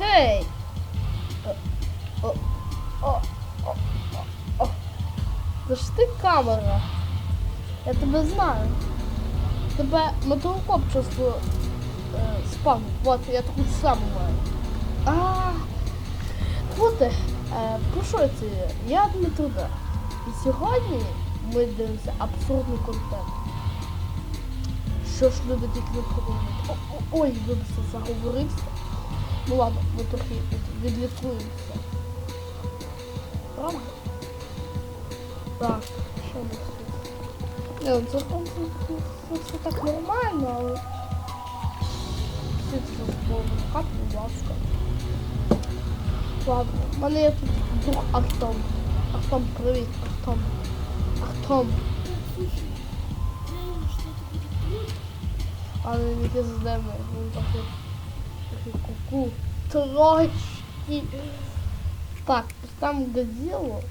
Гей! О. Ж ти камера. Я тебе знаю. Тебе мотовкоп часто е, спам. Вот, я таку саму маю. А, от ти. Е, це? Я Дмитро Д. І сьогодні ми дивимося абсурдний контент. Що ж люди тільки не ой, вибачте, заговорився. Ну ладно, ми трохи від- відлікуємося. Правда? Так, що ми тут? Не, це, це, це так нормально, але... Всі це вимикати, будь ласка. Ладно, в мене є тут друг Артом. Артом, привіт, Артом. Артом. Але не піздемо, він такий такий куку. Трошки. Так, там Годзиллу,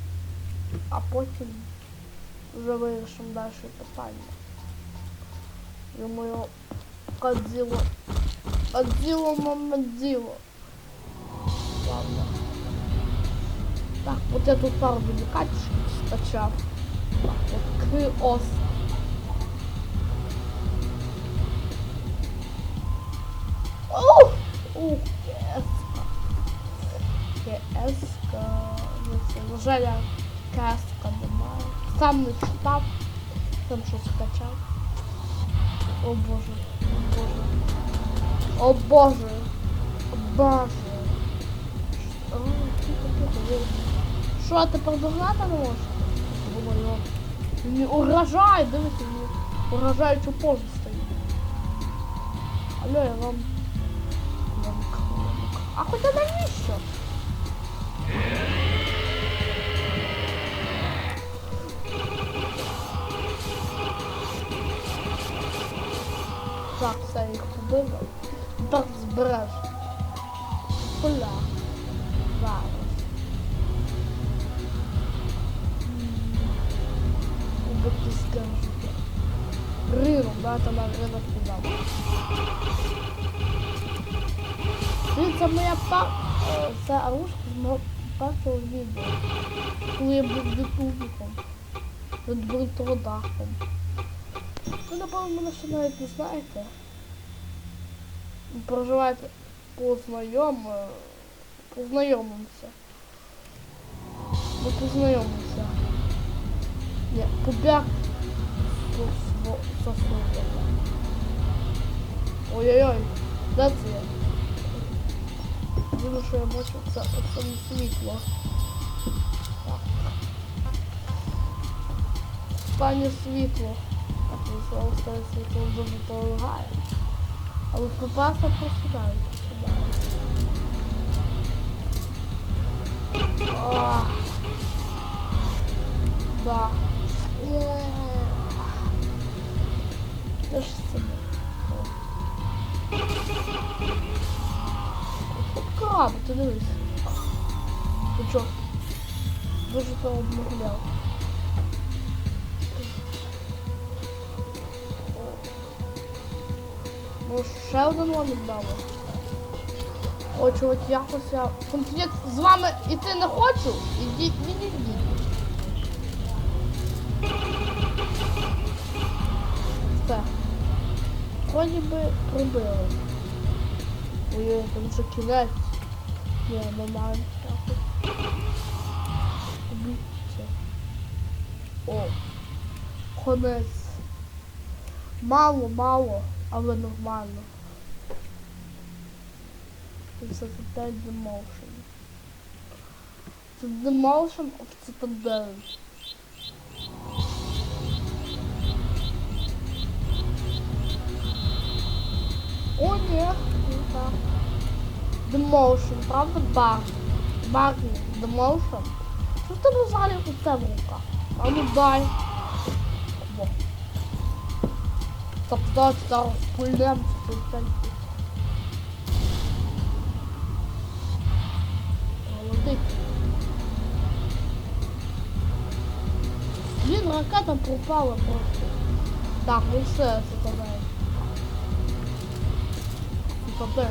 а потім вже вирішимо далі питання. Думаю, Годзиллу. Годзиллу, мамадзиллу. Ладно. Так, от я тут пару делікатішки скачав. Так, от Криос. Ух! На жаль, я кеска немає. Сам не читав. Там що скачав. О боже, о боже. О боже. О боже. Що, тепер догнати не можете? Думаю, мені угрожає, дивіться, мені угрожаючу позу стоїть. Алло, я вам... А хоча навіщо? Так, все, їх побив. Так збереш. Поля. Зараз. Убити скажете. Ринок, да, там ринок подав. Це моя па... е, Це оружка з мого першого відео. Коли я був ютубіком. Над бронтоводахом. Ви, напевно, мене ще навіть не знаєте. Проживаєте познайом... е, Познайомимося. Ми познайомимося. Ні, побяг сосуд. Ой-ой-ой, де це я? Думаю, що я бачу це, це не світло. Останнє світло. Останнє світло дуже полагає. Але попасти просідають. Ах. Да. Що ж це? Краб, ти дивись. Ти чо? Дуже то обмовляв. Ну, ще один вам віддали. О, чувак, якось я в конфлікт з вами іти не хочу. Ідіть, відійдіть. Все. Вроді би пробили. Ой, там вже кінець. Нормально. Убійте. О. Конець. Мало, мало, але нормально. Це Demotion. Це Demotion of Citadel. О, ні, не так. Demotion, правда? Баг. Баг, Demotion. Що в тебе взагалі у це в? А ну дай. О. Тобто зараз пульнем. Молодець. Блін, ракета пропала просто. Так, ну все, це тебе. Тебе.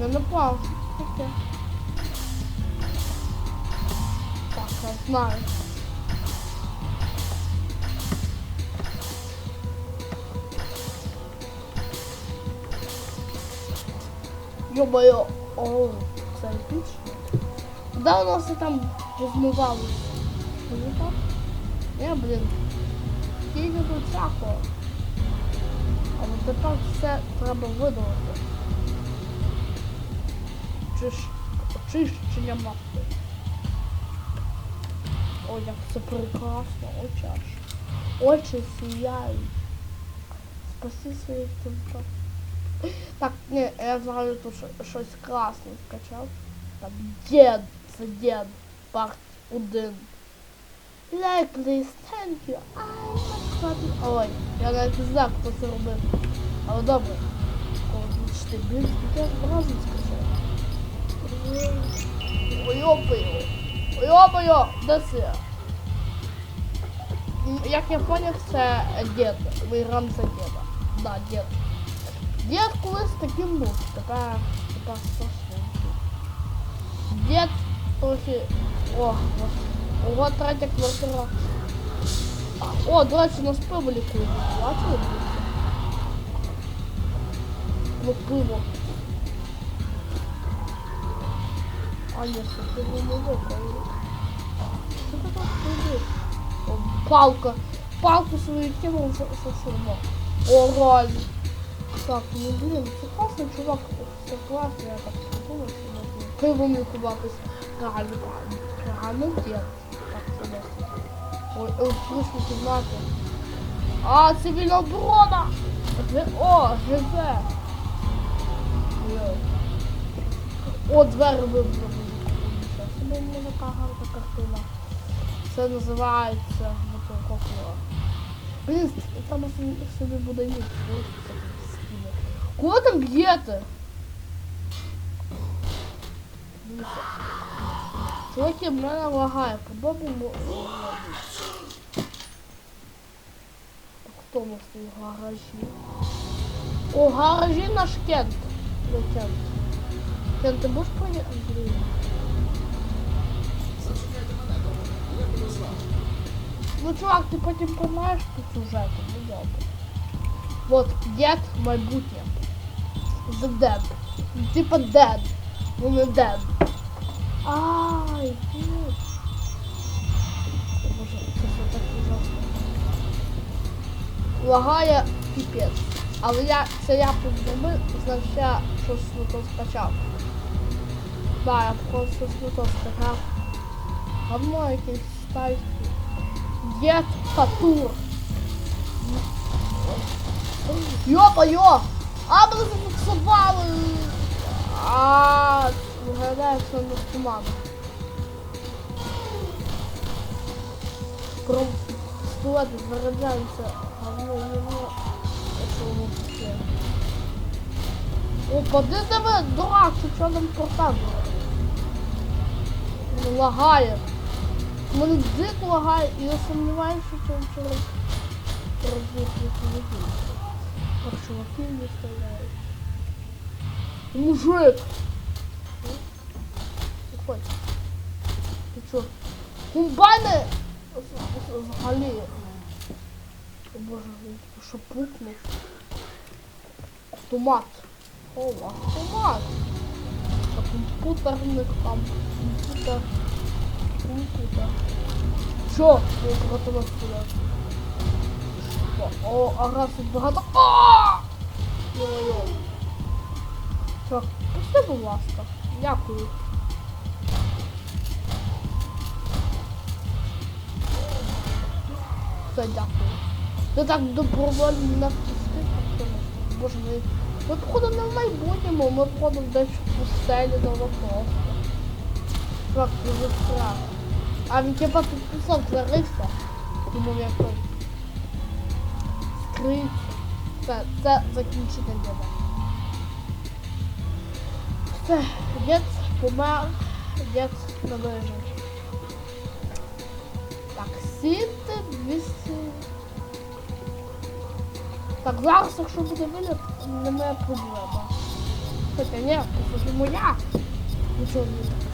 Я не понял. Так, я знаю. Ё-моё. Оу, це епічно. Да, у нас там так? Не, блін. Скільки тут всякого. А от тепер все треба видалити. Чиш... Очищення мапи. Ой, як це прекрасно, очі аж. Очі сіяють. Спаси своїх тільки. Так, ні, я взагалі тут що- щось класне скачав. Там дід, це дід, парт 1. Like this, thank you. I'm not happy. Ой, я навіть не знаю, хто це робив. Але добре. Коли ти блін, я разом скачав. Ой, йопаю. Ой, йопаю, де це? М, Як я поняв, це дід. Ми граємо за діда. Да, дід. Дід колись таким був, тепер, тепер страшний. Дід трохи... О, ось. Ого, третя квартира. О, до речі, нас пиво лікує. Бачили? Ну, пиво. А, ні, це не виконує. Що ти так? Палка. Палку свою кинув за шурмо. О, реально. Так, ну блин, це класний чувак, це класно, я так подумав, що можна пивом лікуватись. Реально, реально, реально дід. Так, це досить. Ой, ой, слушай, кімнати. А, цивільна оборона! О, ГВ. О, двері вибрали. Не така гарна картина. Це називається мотококло. Блін, там собі, буде ніч. Кого там где-то? Чуваки, мене лагає. Так, хто у нас тут в гаражі? О, в гаражі наш Кент. Кент? Кент, ти будеш поїхати? Ну, чувак, ти потім поймаєш по сюжету, ну добре. Вот, дед майбутнє. The dead. Типа dead. Ну не dead. Ай. О, Боже, це так ужасно. Лагає піпець. Але я, це я подумав, значить я щось не то скачав. Да, я просто щось не то скачав. Говно якесь стайське. Дед Фатур. Йо-моє! А, мене зафіксували! А, виглядає, що не туман. Кром стулети заряджається. Говно його. Якщо воно таке. О, поди тебе, дурак, що показує? Ну, лагає. Мене дико лагає, і я сумніваюся, що він через розвитку не Так чуваки не стріляють. Мужик! Виходь. Ти чо? Комбайни! Взагалі. О боже, що пукнув. Автомат. О, автомат. Та комп'ютерник там. Комп'ютер. Що? Я проти вас. О, а раз тут багато. Йо-йо. Так, пусти, будь ласка. Дякую. Все, дякую. Ти так добровольно так не- Боже мій. Ми походу не в майбутньому, ми походу десь в пустелі до просто. Так, дуже страх. А він типа тут кусок зарився. Думав, як то скриться. Все, це закінчити діда. Все, дід помер, дід вижив. Так, сіти, 200. Так, зараз, якщо буде виліт, не моя проблема. Нет, это же моя. Ничего не так,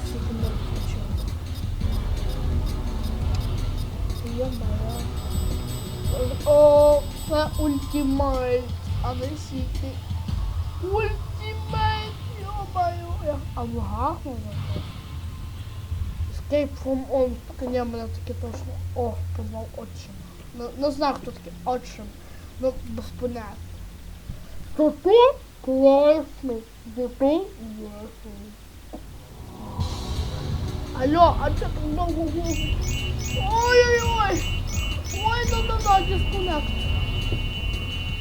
О, це ультимейт, а не сіти. Ультимейт. Я- А в гах? Escape from on. Так ні, мене таке точно. О, позвав отчим. Не, не знаю, хто такий отчим. Ну, без поняття. То ти класний. То ти класний. Алло, а че так довго говорить? Ой-ой-ой! Ой, да да да дисконнект.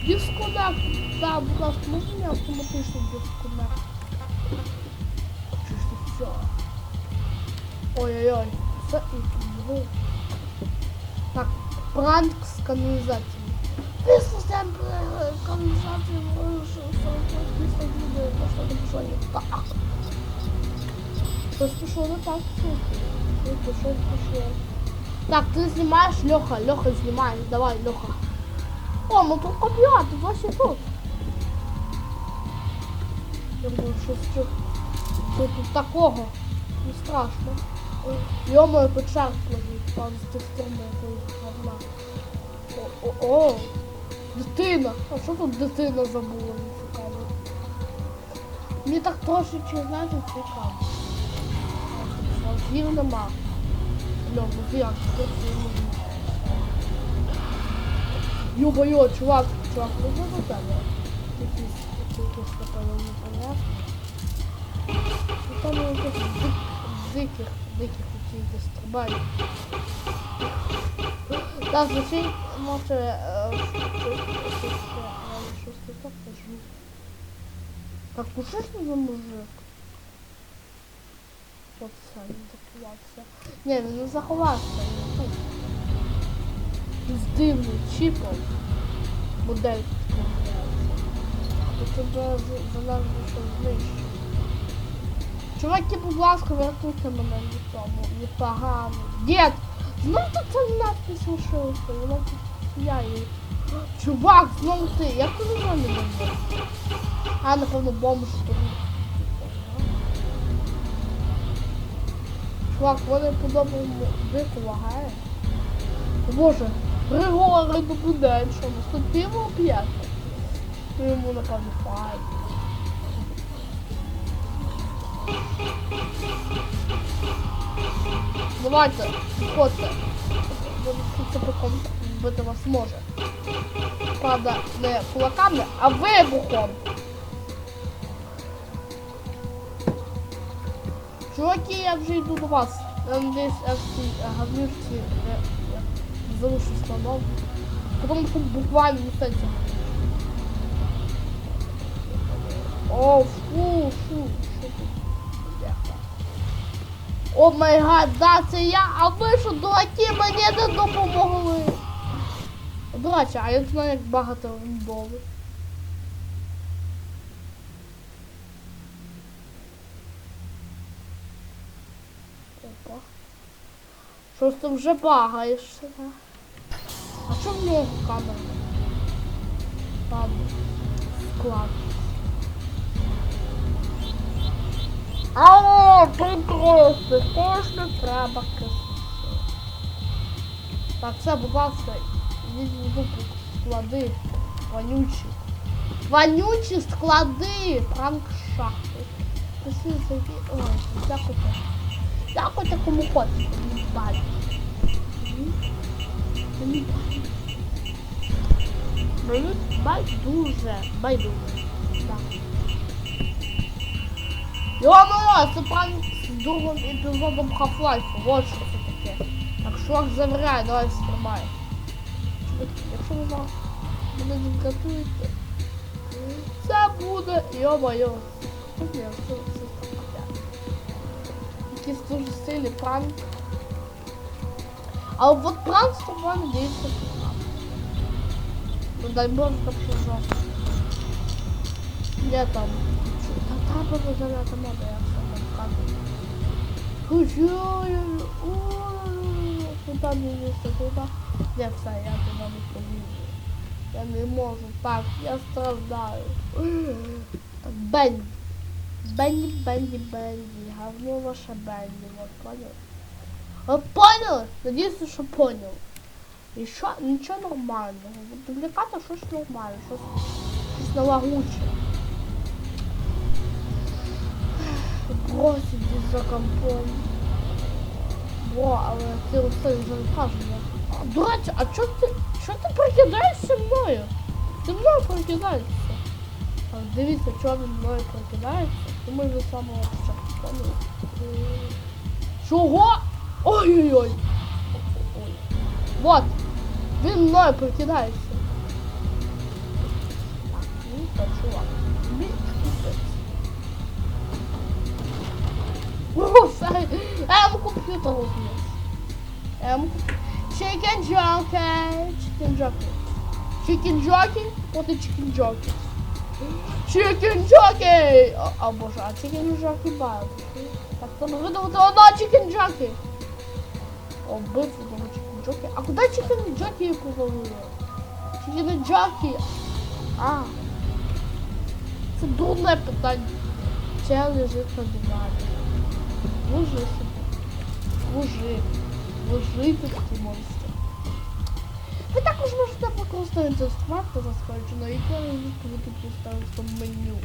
Дисконнект. Да, будь ласка, можна мені автоматично дисконнект? Чисто все. Ой-ой-ой. Це і його. Так, пранк з каналізацією. Після себе каналізацію вирішив, що після буде, що не пішло не так. Щось пішло не так, слухай. Слухай, щось пішло. Так, ти знімаєш Льоха, Льоха знімає, давай, Льоха. О, ну тут коп'я, ти досі тут. Я думаю, що, що тут такого? Не страшно. Ой, Йомо, печерку лежить, там з тестами якоїсь говна. О, о, о, дитина. А що тут дитина забула, не цікаво. Мені так трошечки, знаєте, цікаво. Слів нема. Льомо, як? Що я? Йо-моє, чувак, чувак, ну що за тебе? Якісь, якісь, напевно, непонятно. Ну там якось дик, диких, диких якихось стрибають. Так, звучить, може, е, щось, щось, е, щось не так. Так, ну це за мужик? Оце, він заховався. Ні, він не заховався, він тут. З дивним чіпом. Модель така називається. То тебе з- залежно, що знищить. Чуваки, будь ласка, врятуйте мене від тому, від погано. Дід! Знову тут ця надпись лишилася, вона тут я її. Чувак, знову ти, як ти не мене не А, напевно, бомж тут. Чувак, вони по-доброму. О, Боже, Григорий добудень, що нас тут пиво п'яти. Ну йому напевно файт. Давайте, підходьте. Цепиком вбити вас може. Правда, не кулаками, а вибухом. Чуваки, я вже йду до вас. Я в цій е, залишусь на нову. Потім тут буквально містеться. О, фу, фу, що тут? О май гад, да, це я, а ви що, дураки, мені не допомогли. До речі, а я знаю, як багато рандови. Щось ти вже багаєшся, да? А що в нього камера? Там склад. Алло, підросли, кожне треба кисати. Так, все, будь ласка, йдіть в дупу склади. Вонючі. Вонючі склади! Пранк шахти. Посилися які. Ой, дякуйте. Дякуйте кому хочете. Мені бать. Мені байдуже. Байдуже. Так. Йо-моє, це пранк з другим епізодом Half-Life. Вот що це таке. Так шок завіряє, давай стримай. Якщо ви зараз мене не врятуєте, це буде, йо-моє. Ні, це, це. Якийсь дуже сильний пранк. А от пранк з тобою надіюся. Ну дай Боже, так що жорстко. Де там? Та треба визовляти моду, я все там вказую. Ой-ой-ой, ой-ой-ой, куди мені місце, куди? Не все, я туди не повіжу. Я не можу, так, я Бень. Бенді, Бенді, Бенді, ваше Бенді, вот понял? Ви поняли? Надіюся, що поняли. І що? Нічого нормального. От Дубліката щось нормальне, щось, щось налагуче. Бросить десь за компом. Бро, але ти оце вже не кажеш. А, а чого ти, чо ти прикидаєшся мною? Ти мною прикидаєшся. А, дивіться, чого він мною прикидається. Думаю, ви самого початку. Чого? Ой-ой-ой. Вот. Він мною прикидається. Так, ну так, чувак. Тобі пиздець. О, все. Ем, комп'ютер розбився. Ем, chicken jockey. Chicken jockey. Chicken jockey проти chicken jockey. Chicken jockey! А, боже, а chicken jockey бал. Так, там видавати одна chicken jockey. О, битву того chicken jockey. А куди chicken jockey повалили? Chicken jockey. А. Це дурне питання. Це лежить на дивані. Ложи собі. Ложи. Ложи такий монстр. Ви також можете використовувати смарт розходжено і відповідати поставити меню.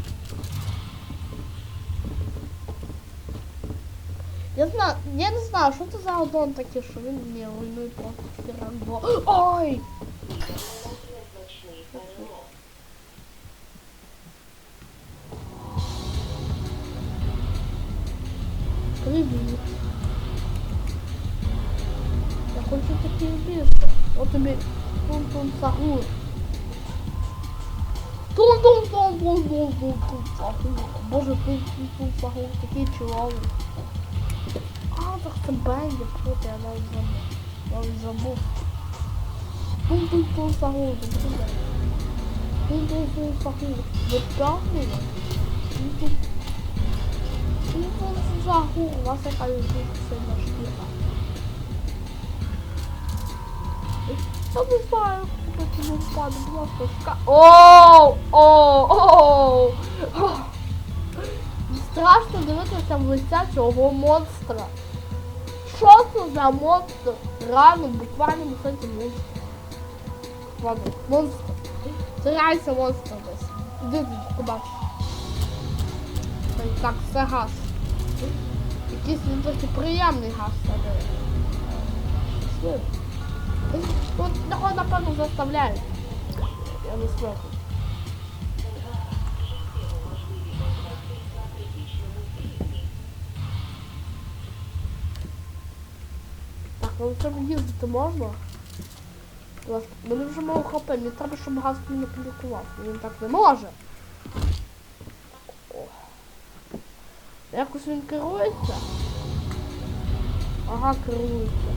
Я знаю, я не знаю, що це за аддон такий, що він мені руйнує просто пірамбо. Ой! Тун-тун сагур. Тун-тун-тун-тун-тун-тун сагур. Боже, тун-тун-тун сагур, такий чоловік. А, так це Бенді, проти, я навіть забув. Навіть забув. Тун-тун-тун сагур, тун-тун Тун-тун-тун сагур. Ви певні? Тун-тун. Тун-тун сагур, у вас якась дуже сильна шкіра. Я не знаю, куди це не впаде, будь ласка, ска... Оу! Оу! Оу! Страшно дивитися в лиця монстра. Що це за монстр? Реально, в буквальному сенсі монстр. Ладно, монстр. Це монстр десь. Іди ти побачиш. Так, це газ. Якийсь він трохи приємний газ, але... е, Щасливий. Вот його, напевно, заставляють. Я не смогу. Так, ну це їздити можна? Мене вже мало хп, мені треба, щоб газ не полікував. Він так не може. Якось він керується. Ага, керується.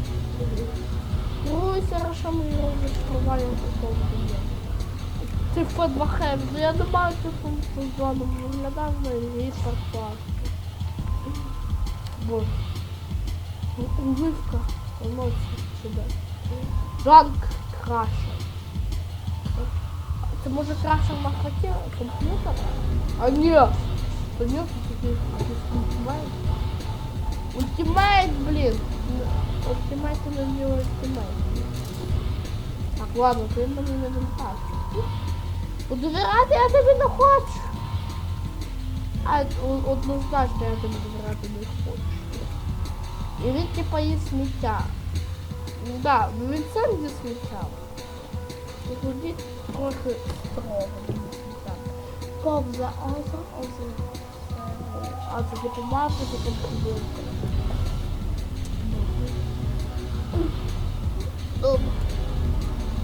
Керується рашами і розкриває такого дня. Це Ф2 хем, ну я не маю цю сезону, виглядав на гіперклас. Боже. Уливка. Емоції сюди. Жанк краще. Це може краще на хаті комп'ютера? А ні! Це ні, це такий ультимейт. Ультимейт це не не. Так, ладно, ти мені не винтаж. Удовіряти я тобі не хочу. А однозначно я тобі довіряти не хочу. І він типа є сміття. Ну да, ну він сам зі сміття. І тоді трохи строго. Повза, аза, аза. А це типу мати, типу Добре.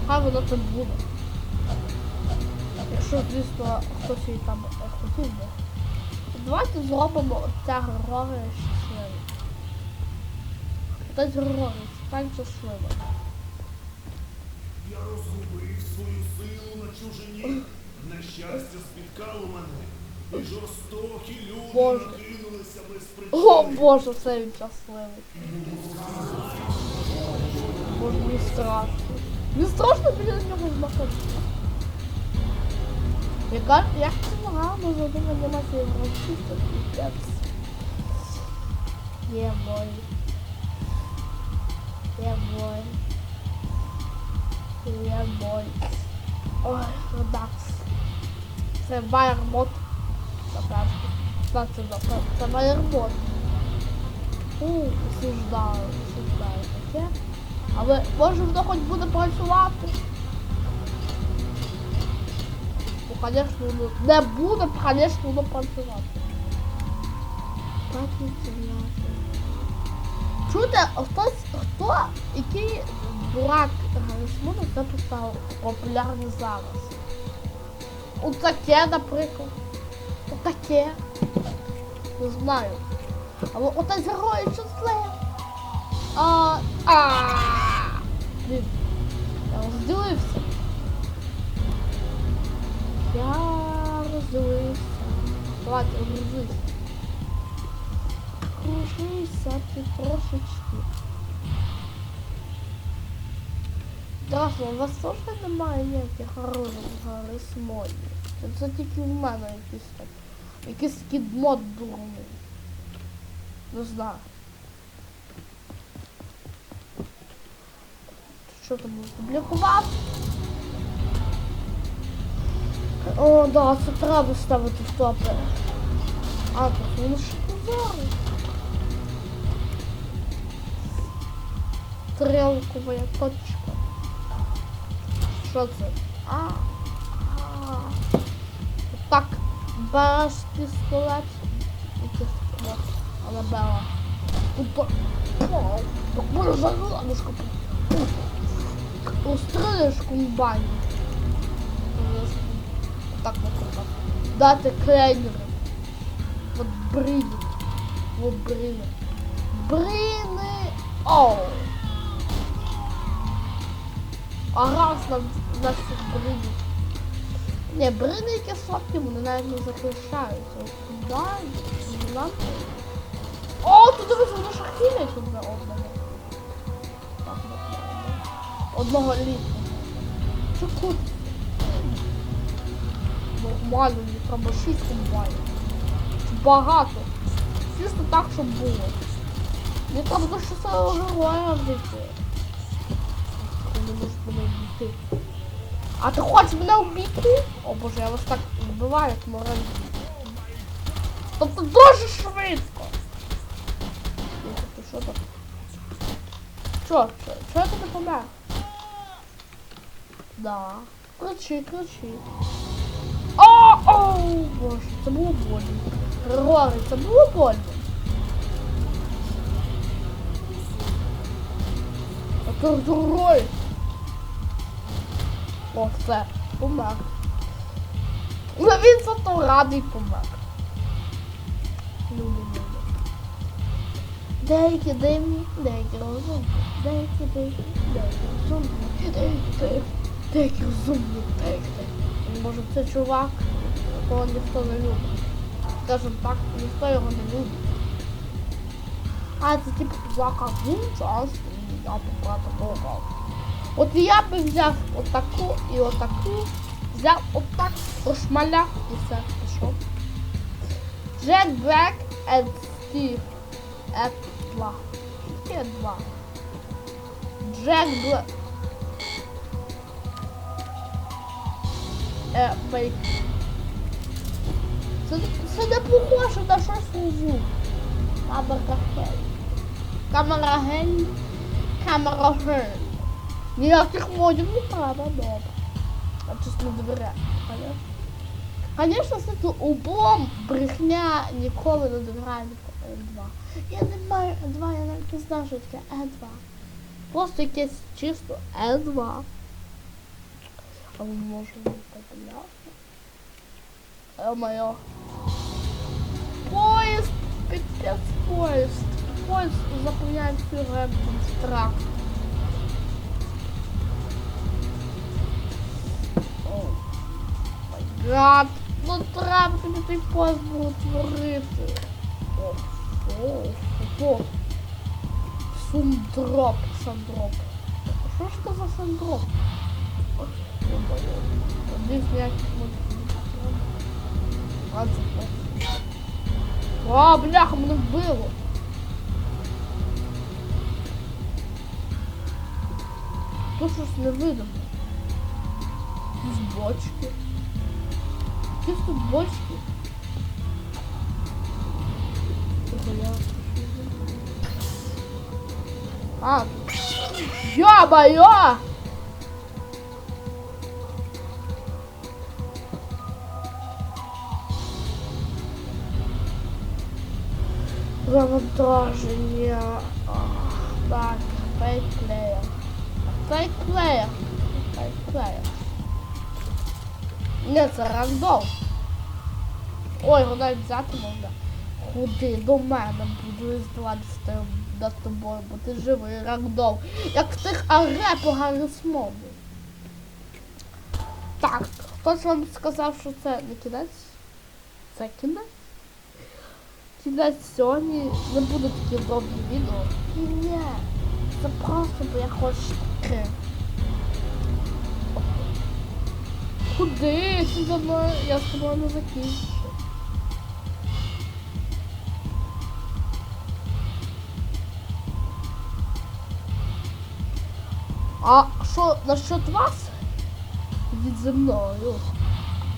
Хай воно там буде. Якщо, звісно, хтось її там хотів би. Давайте зробимо ця грори щасливим. Хтось грори, стань щасливим. Я розгубив свою силу на чужині. Нещастя спіткало мене. І жорстокі люди Боже. накинулися без О боже, все він щасливий. Боже, мені страшно. Мені страшно біля нього знаходитися. Яка, як це гарно за один анімацію гравців, піпець. Є бой. Є бой. Є бой. Ой, редакс. Це байербот. Напевно. Так, це напевно. Це байербот. У, осуждаю, осуждаю. Але може воно хоч буде працювати. Ну, конечно, воно не буде, конечно, воно працювати. Це ясно. Чуєте, хтось, хто, який дурак Гаррісмона це поставив популярний зараз? Отаке, наприклад. Отаке. Не знаю. Але отець герої числе. Давайте, розгрузись. Кружися ти трошечки. Ясно, у вас теж немає ніяких гарисмонів. Це, тільки в мене якийсь так. Якийсь кідмод дурний. Не знаю. Що там опублікував? О, да, це треба ставити в топи. А, тут він ще позорий. Стрелкова точка. Що це? А, а. Так, береш пістолет. Анабела. Опа. Так може загладушка. Устрелиш комбайні. Так, вот так. Дати клейнери. Вот брини. Вот брини. Брини. Оу. А раз на, на всіх бринів. Не, брини які слабкі, вони навіть не захищаються. От куди? Нам. О, тут дивись, воно шахтілять одне одного. Так, одного. Літра. Чого? Нормально, мені треба 6 комбайнів. Багато. Чисто так, щоб було. Мені треба до 6 героя вбити. Ти не можеш мене вбити. А ти хочеш мене вбити? О боже, я вас так вбиваю, як мораль. Тобто дуже швидко. Ти що там? Що? Що? Ти не помер? Да. Кричи, кричи. О, о, боже, це було больно. Рори, це було больно. Герой. О, все, помер. Ну він зато радий помер. Люди, люди. Деякі дивні, деякі розумні, деякі дивні, деякі розумні, деякі дивні, деякі розумні, деякі. Може це чувак, якого ніхто не любить. Скажем так, ніхто його не любить. А це типу чувака один час, і я побрата Бога. От я би взяв отаку і отаку, взяв отак, прошмаляв і все, пішов. Джек Блек and Стів. Два. Тільки два. Джек Блек. Е, фейк. Це, не похоже на щось звук. Камера гель. Камера гель. Ніяких модів не треба, добре. А чесно довіряю. Звісно, це тут брехня ніколи не довіряє М2. Я не маю М2, я навіть не знаю, що таке М2. Просто якесь чисто М2. А ми можемо популяти. Е-моє. Поїзд! Пипець поїзд. Поїзд заповняє всю ремонстракт. О, май гад. Ну треба тобі той поїзд було творити. О, о, о. Сумдроп, сандроп. Що ж це за сандроп? Десь ніяких мотивів. А, це так. О, бляха, мене вбило. Тут щось не видно. Якісь бочки. Якісь тут бочки. Тихо, я А, ё-моё! Завантаження. Так, фейк-плеєр. Фейк-плеєр. Фейк-плеєр. Не, це рандом. Ой, навіть взяти можна. Ходи до мене, буду здаватися над тобою, бо ти живий рандом. Як в тих аре поганих смови. Так, хтось вам сказав, що це не кінець? Це кінець? Кінець сьогодні не буде такі довгі відео. Ні, це просто, бо я хочу таке. Куди? Ти за мною? Я з тобою не закінчу. А що насчет вас? Ідіть зі мною.